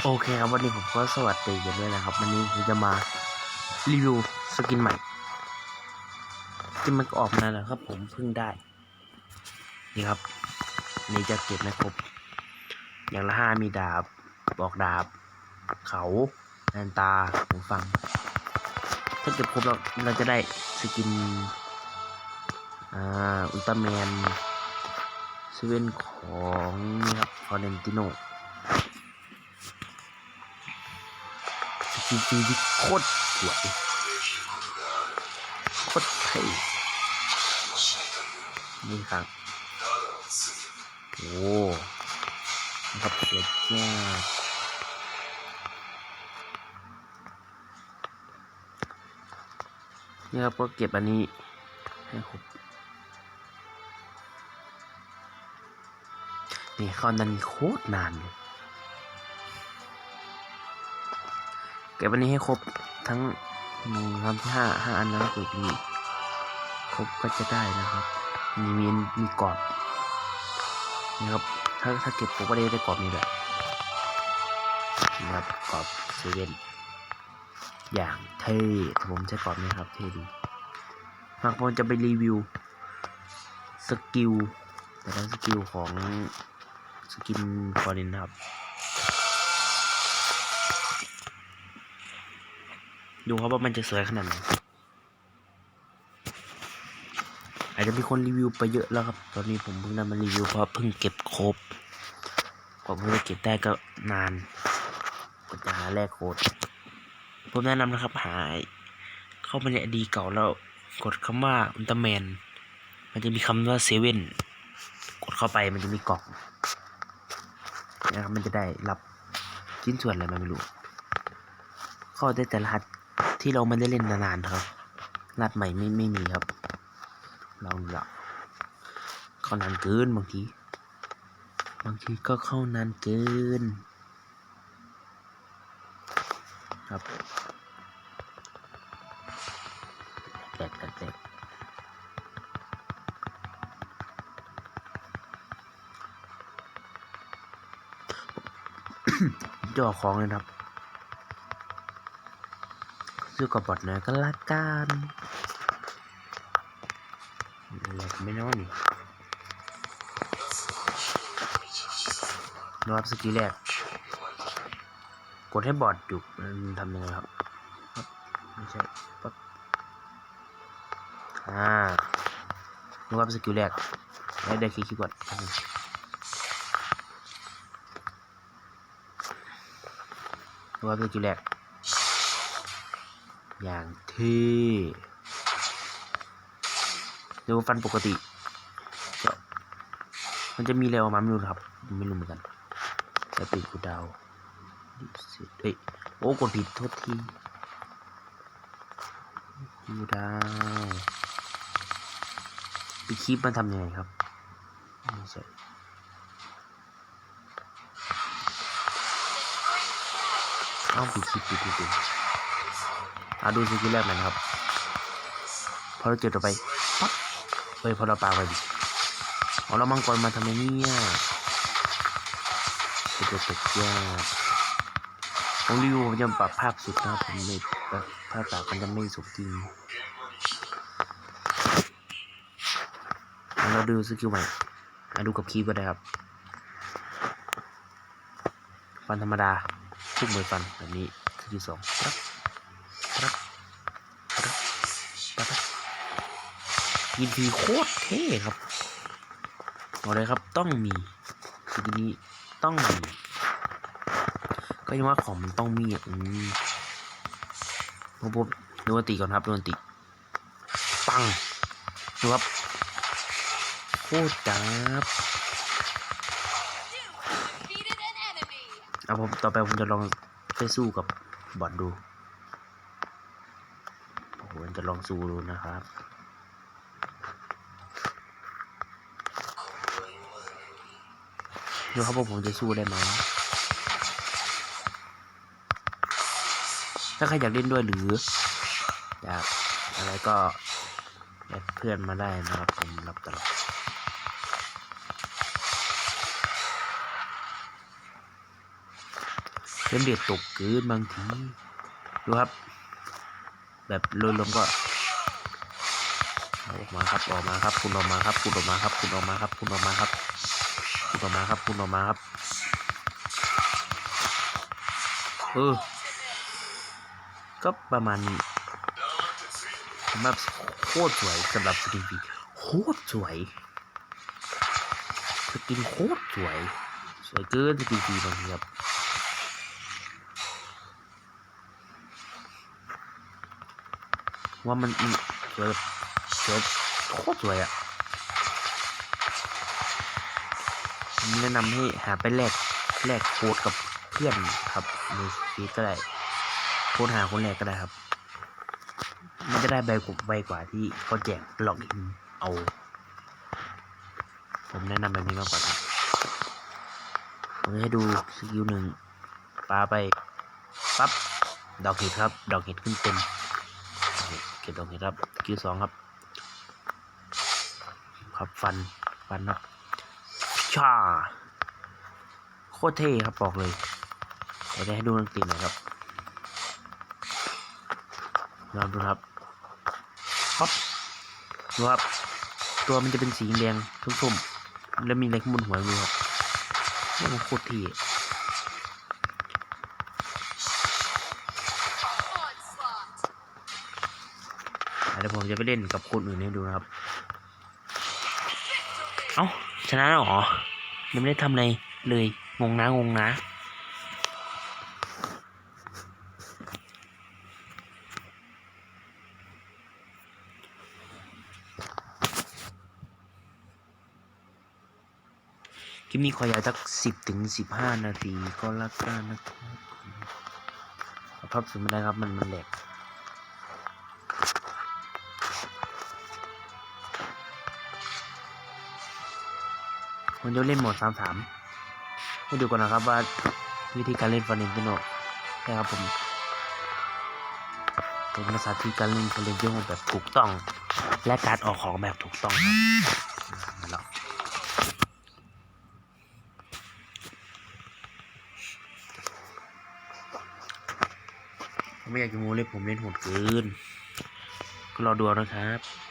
โอเคครับวันนี้ผมก็สวัสดีกันด้วยนะครับ วันนี้ผมจะมารีวิวสกินใหม่ที่มันก็ออกมาแล้วครับ ผมเพิ่งได้ นี่ครับ นี่จะเก็บไม่ครับ อย่างละห้ามีดาบบอกดาบ เขาแอนตาหูฟัง ถ้าเก็บครบแล้วเราจะได้สกินอ่าอุลตร้าแมนเซเว่นของนี่ครับฟอร์เรนติโน สกินจริงที่โคตรสวยโคตรเท่นี่ครับโอ้นะครับสวยมากนี่ครับก็เก็บอันนี้ให้ครบนี่เข้านั้นโคตรนานเลย ก็บวันนี้ให้ครบทั้งหนึ่งคำที่ห้าห้าอันแล้วก็คือมีครบก็จะได้นะครับ มีมีมีกรอบนะครับถ้าถ้าเก็บครบก็ได้ได้กรอบนี้แหละนะครับกรอบเซเว่นอย่างเท่ผมใช้กรอบนี้ครับเท่ดีหากผมจะไปรีวิวสกิลแต่ละสกิลของสกินฟอรินนะครับ ดูครับว่ามันจะสวยขนาดไหนอาจจะมีคนรีวิวไปเยอะแล้วครับ ตอนนี้ผมเพิ่งได้มารีวิวเพราะเพิ่งเก็บครบกว่าผมจะเก็บได้ก็นานกว่าจะหาแลกโค้ดผมแนะนำนะครับหาเข้ามาในอดีเก่าแล้วกดคำว่าอุลตร้าแมน มันจะมีคำว่าเซเว่นกดเข้าไปมันจะมีกล่องนะครับมันจะได้รับชิ้นส่วนอะไรไม่รู้ เข้าได้แต่รหัส ที่เราไม่ได้เล่นนานๆครับรหัสใหม่ไม่ไม่มีครับลองดูละเข้านานเกินบางที บางทีก็เข้านานเกิน ครับแตกแตกแตกจะออกของเลยครับ ซื้อกับบอทหน่อยก็ละกันอะไรก็ไม่น้อยนี่นะครับสกิลแรก กดให้บอทอยู่มันทำยังไงครับ ไม่ใช่ปั๊บอ่านะครับสกิลแรกได้ได้คลิกคีย์บอร์ดแป๊บนึงนะครับสกิลแรก อย่างเท่ดูฟันปกติมันจะมีเร็วมาไม่รู้ครับ ไม่รู้เหมือนกันแต่ปิดกูดาวเอ้ยโอ้กดผิดโทษทีกูดาวปิดคลิปมันทำยังไงครับไม่ใช่เอ้าปิดคลิปปิดปิดปิด อะดูสกิลแรกหน่อยนะครับ พอเราเจอต่อไปปั๊บเฮ้ยพอเราปาไปดิเอาเรามังกรมาทำไมเนี่ยเป็นตัวตกยากผมรีวิวผมจะปรับภาพสุดนะผมไม่ปรับภาพปรับมันจะไม่สมจริงเอาเราดูสกิลใหม่อะดูกับคีย์ก็ได้ครับ ฟันธรรมดาทุกมือฟันแบบนี้สกิลสองครับ ยินดีโคตรเท่ครับบอกเลยครับต้องมีสกินนี้ต้องมีก็ยังว่าของมันต้องมีอะอืมผมผมดูอันติก่อนครับดูอันติปังดูครับโคตรจับเอาผมต่อไปผมจะลองไปสู้กับบอทดูโอ้โหจะลองสู้ดูนะครับ ดูครับว่าผมจะสู้ได้ไหมถ้าใครอยากเล่นด้วยหรืออยากอะไรก็แอดเพื่อนมาได้นะครับผมรับตลอดเล่มเด็ดตกเกินบางที ดูครับ แบบลอยลมก็อออกมาครับออกมาครับ คุณออกมาครับ คุณออกมาครับ คุณออกมาครับ คุณออกมาครับ คุณอมาครับคุณออมาครับเออก็ประมาณนี้แบบโคตรสวยสำหรับสกินฟีโคตรสวยสกินโคตรสวย สวยเกินสกินฟีบางทีครับว่ามันอืมสวยแบบสวยโคตรสวยอะ่ ผมแนะนำให้หาไปแลกแลกโค้ดกับเพื่อนครับในฟีดก็ได้โค้ดหาคนแรกก็ได้ครับ มันจะได้ใบกว่าใบกว่าที่เขาแจกล็อกอินเอา ผมแนะนำแบบนี้มากกว่าครับผมให้ดูสกิลหนึ่งปาไปปั๊บดอกเห็ดครับ ดอกเห็ดขึ้นเต็มเก็บตรงนี้ครับคิวสองครับ ครับฟันฟันครับ ชา โคตรเท่ครับบอกเลยเดี๋ยวให้ดูนังตีหน่อยครับลองดูครับปั๊บดูครับ ตัวมันจะเป็นสีแดงทุ่มๆแล้วมีอะไรข้างบนหัวดูครับนี่มันโคตรเท่เดี๋ยวผมจะไปเล่นกับคนอื่นให้ดูนะครับ เอ้า ชนะหรอยังไม่ได้ทำอะไรเลย งงนะ งงนะ คลิปนี้ขอยาวสักสิบถึงสิบห้านาทีก็แล้วกันนะครับขอโทษสุดไม่ได้ครับ มันมันแหลก ผมจะเล่นโหมดสามสามให้ดูก่อนนะครับว่าวิธีการเล่นฟาเรนติโนใช่ครับผมเป็นภาษาที่การเล่นฟาเรนติโนแบบถูกต้อง และการออกของแบบถูกต้องครับมาแล้วผมไม่อยากจะโม้เลยผมเล่นโหดเกินก็รอดูนะครับ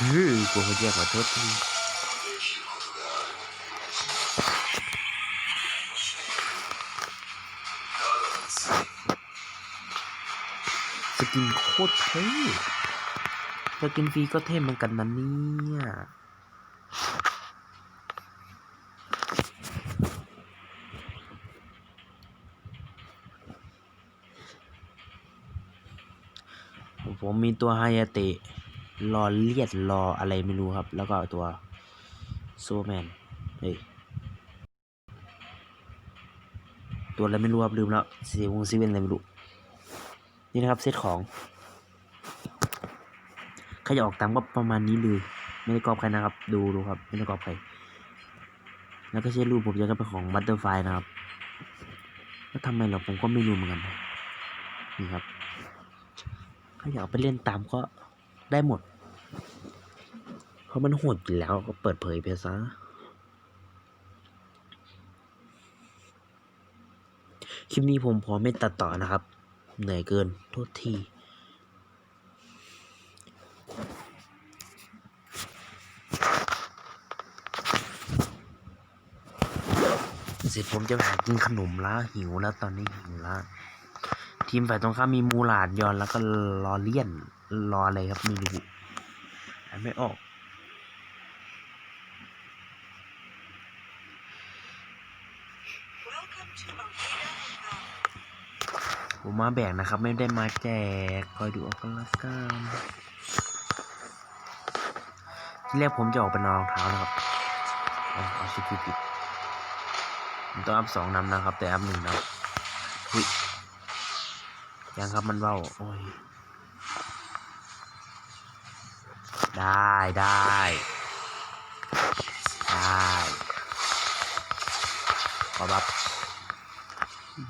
ฮ้ยกลัวเขาแยกขอโทษทีสกินโคตรเท่สกินฟรีก็เท่เหมือนกันนะเนี่ยผมมีตัวไฮยาเตะ รอเลียดรออะไรไม่รู้ครับ แล้วก็ตัวโซแมนเฮ้ยตัวอะไรไม่รู้ครับลืมแล้วซีวงซีเวนอะไรไม่รู้ นี่นะครับเซตของใครจะออกตามก็ประมาณนี้เลย ไม่ได้กรอบใครนะครับ ดูดูครับ ไม่ได้กรอบใคร แล้วก็ใช้รูปผมจะก็เป็นของบัตเตอร์ไฟนะครับแล้วทำไมเหรอผมก็ไม่รู้เหมือนกัน นี่ครับ ถ้าอยากเอาไปเล่นตามก็ ได้หมด เพราะมันโหดอยู่แล้วก็เปิดเผยไปซะคลิปนี้ผมพอไม่ตัดต่อนะครับ เหนื่อยเกินโทษทีเสร็จผมจะไปหากินขนมแล้วหิวแล้วตอนนี้หิวแล้วทีมฝ่ายตรงข้ามมีมูหลาดยอนแล้วก็รอเลียน รออะไรครับไม่รู้อ่านไม่ออก ผมมาแบกนะครับ ไม่ได้มาแจก คอยดูเอากันละกันที่แรกผมจะออกเป็นรองเท้านะครับเอาเอาสกิปผิดผมต้องอัพสองนำนะครับ แต่อัพหนึ่งนะอุ้ยยังครับมันเบ้าโอ้ย ได้ได้ได้ขอบับ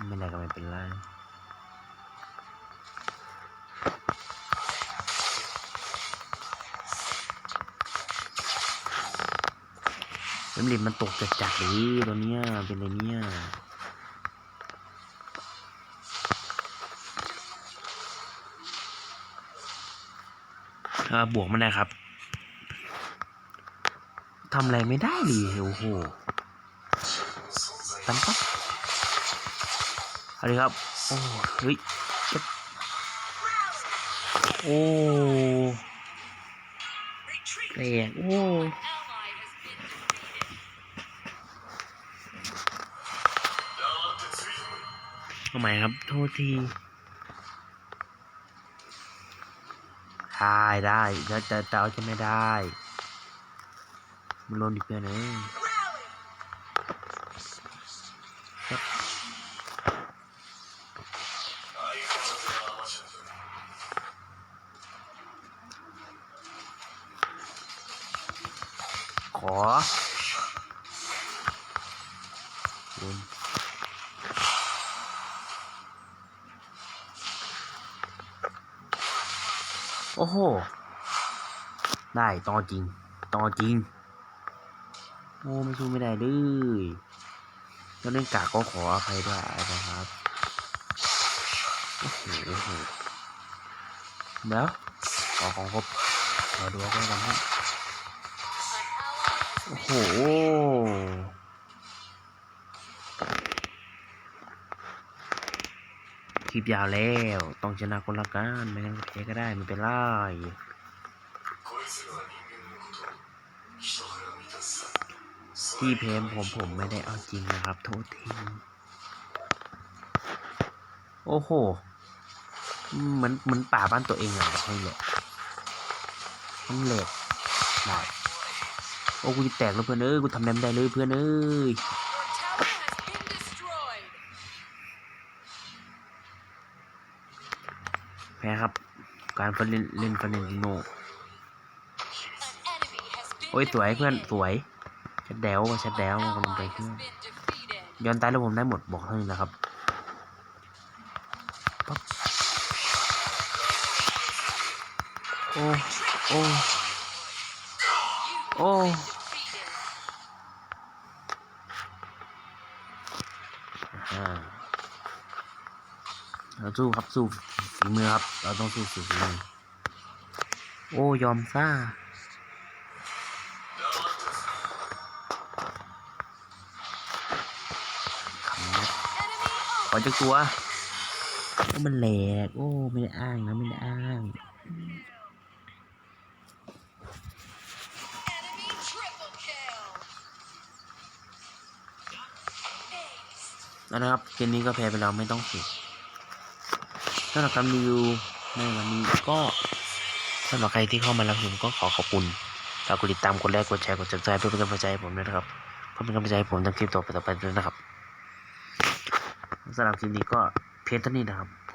ไม่ได้ก็ไม่เป็นไรน้ำริมมันตกจัดจัดๆเลยตัวเนี้ยเป็นไรเนี่ย บวกมันได้ครับทำอะไรไม่ได้เลยโอ้โหตันปั๊บอะไรครับ โอ้เฮ้ยเจ็บโอ้แตกโอ้ทำไมครับ โทษที ได้ได้จะจะจะเอาจะไม่ได้มันลนอีกเพื่อนเอ้ยขอ โอ้โห ได้ต่อจริงต่อจริง โอ้ไม่สู้ไม่ได้เลยแล้วเล่นกากก็ขออภัยด้วยนะครับโอ้โหโอ้โหเดี๋ยวขอของครบขอดูกันก่อนครับ An ally โอ้โห ลิปยาวแล้ว ต้องชนะคนละกันไม่งั้นแพ้ก็ได้ไม่เป็นไรที่เพมผมผมไม่ได้เอาจริงนะครับ โทษทีโอ้โหเหมือนเหมือนป่าบ้านตัวเองอะให้เลยมันเหล็กได้โอ้กูจะแตกแล้วเพื่อนเอ้ยกูทำแดมได้เลยเพื่อนเอ้ย แพ้ครับ การฟันเล่นเล่นฟันเล่นโน An enemy has been โอ้ยสวยเพื่อนส defeated. วยชัดแดวชัดแดว An กำลังไป ally เพื่อน has been defeated. ย้อนตายแล้วผมได้หมดบอกเท่านี้นะครับปั๊บโอ้โอ้ You Oh. have been defeated. อ่าเราสู้ครับสู้ ฝีมือครับ เราต้องสู้ฝีมือโอ้ยอมซ่า ขอจะกลัวโอ้มันแหลก โอ้ ไม่ได้อ้างนะ ไม่ได้อ้าง นะครับ เกมนี้ก็แพ้ไปแล้วไม่ต้องเสีย สำหรับการรีวิวในวันนี้ก็สำหรับใครที่เข้ามารับชมก็ขอขอบคุณฝากกดติดตามกดไลค์กดแชร์กดจับใจเพื่อเป็นกำลังใจให้ผมด้วยนะครับเพื่อเป็นกำลังใจให้ผมทำคลิปต่อไปต่อไปด้วยนะครับสำหรับคลิปนี้ก็เพียงเท่านี้นะครับ